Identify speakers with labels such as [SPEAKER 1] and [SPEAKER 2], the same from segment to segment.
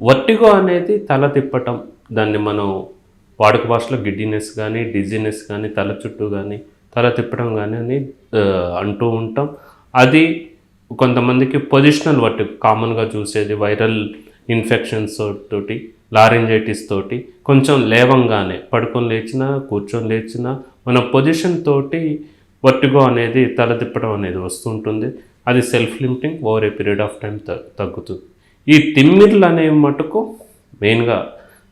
[SPEAKER 1] Vertigo అనేది తల తిప్పటం దాన్ని మనం వాడుక భాషలో గిడ్డినెస్ కానీ డిజీనెస్ కానీ తల చుట్టూ కానీ తల తిప్పడం కానీ అని అంటూ ఉంటాం. అది కొంతమందికి పొజిషనల్ వట్టి కామన్గా చూసేది వైరల్ ఇన్ఫెక్షన్స్ తోటి లారింజైటిస్ తోటి కొంచెం లేవంగానే పడుకొని లేచినా కూర్చొని లేచినా మన పొజిషన్ తోటి వర్టిగో అనేది తల తిప్పడం అనేది వస్తుంటుంది అది self limiting over a period of time తగ్గుతుంది. ఈ తిమ్మిర్లు అనేవి మటుకు మెయిన్గా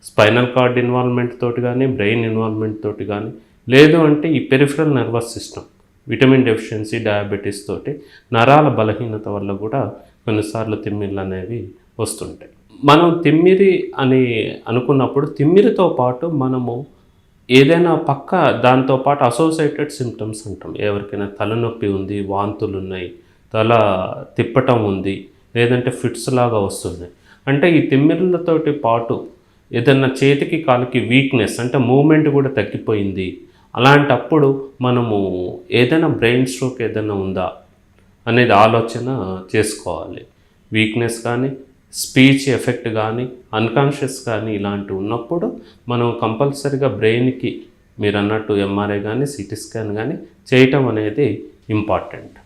[SPEAKER 1] స్పైనల్ కార్డ్ ఇన్వాల్వ్మెంట్ తోటి కానీ బ్రెయిన్ ఇన్వాల్వ్మెంట్ తోటి కానీ లేదు అంటే ఈ peripheral nervous system vitamin deficiency diabetes తోటి నరాల బలహీనత వల్ల కూడా కొన్నిసార్లు తిమ్మిర్లు అనేవి వస్తుంటాయి. మనం తిమ్మిరి అని అనుకున్నప్పుడు తిమ్మిరితో పాటు మనము ఏదైనా పక్క దాంతోపాటు అసోసియేటెడ్ సిమ్టమ్స్ అంటాం. ఎవరికైనా తలనొప్పి ఉంది వాంతులు ఉన్నాయి తల తిప్పటం ఉంది లేదంటే ఫిట్స్ లాగా వస్తున్నాయి అంటే ఈ తిమ్మిర్లతోటి పాటు ఏదైనా చేతికి కాలుకి వీక్నెస్ అంటే మూమెంట్ కూడా తగ్గిపోయింది. అలాంటప్పుడు మనము ఏదైనా బ్రెయిన్ స్ట్రోక్ ఏదైనా ఉందా అనేది ఆలోచన చేసుకోవాలి. వీక్నెస్ కానీ స్పీచ్ ఎఫెక్ట్ కానీ అన్కాన్షియస్ కానీ ఇలాంటివి ఉన్నప్పుడు మనం కంపల్సరీగా బ్రెయిన్కి మీరు అన్నట్టు ఎంఆర్ఐ కానీ సిటీ స్కాన్ కానీ చేయటం అనేది ఇంపార్టెంట్